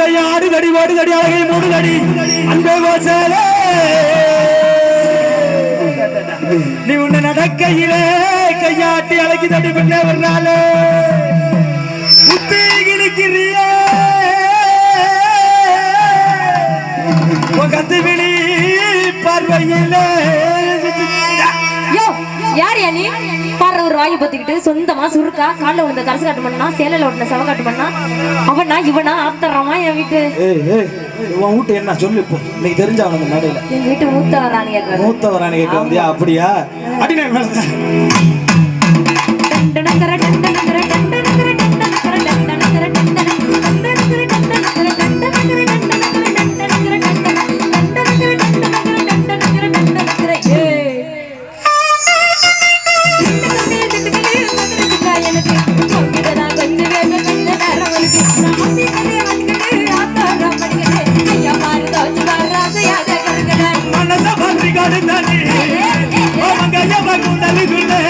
ஆடுதலை ஆடுதடி ஓடுதடி அழகை மூடுதடி. அன்பே வாசலே. நீ உன்னை நடக்கையிலே கையாட்டி அழகி தடி பின்னே ஒரு நாள் புத்தி பாரு ஒரு வாயை பத்திக்கிட்டு சொந்தமா சுருக்கா கால்ல விழுந்த கரசு காட்டு பண்ணா சேலையில விழுந்த செவ காட்டு பண்ணா அவனா இவனா ஆத்தரமா என் வீட்டு. உன் வீட்டு என்ன? சொல்லு இப்போ. நீ தெரிஞ்ச அவனுக்கு மேடையில. என் வீட்டு மூத்த வரான்னு கேட்கறது மூத்தவரானு கேட்க வந்தியா அப்படியா? அடினே மேல. గుండలి ఓ మంగయ్య గుండలి గుండలి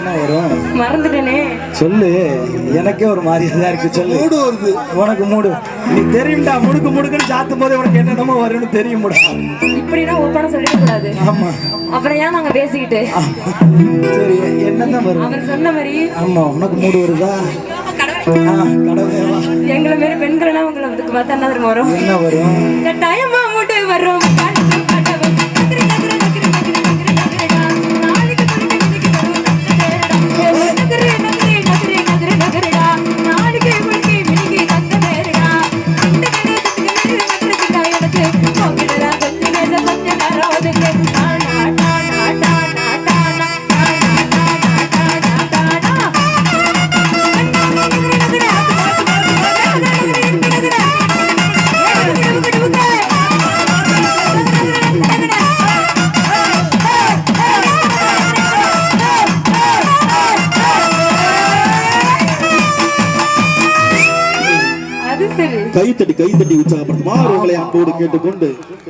என்ன வரும்? மறந்துட்டேனே. சொல்லு. எனக்கே ஒரு மாதிரியா இருக்கு சொல்லு. மூடு வருது. உனக்கு மூடு. நீ தெரியும்டா முடுக்கு முடுக்குன்னு சாத்தும் போது உனக்கு என்னென்னமோ வரும்னு தெரியும்டா. இப்படின்னா ஓப்பனா சொல்லிட கூடாது. ஆமா. அப்புறம் ஏன் நாங்க பேசிக்கிட்டு? சரி என்னதான் வரும்? அவர் சொன்ன மாதிரி. ஆமா உனக்கு மூடு வருதா? ஆ, கடவுளே வா. எங்களை மாரி பெண்கள்னா உங்களை அதுக்கு பார்த்தா என்ன தெரியுமா வரும்? என்ன வரும்? கட்டாயமா மூட்டு வரும் கைத்தட்டி கைத்தட்டி உற்சாகப்படுத்துமாறு உங்களை அன்போடு கேட்டுக்கொண்டு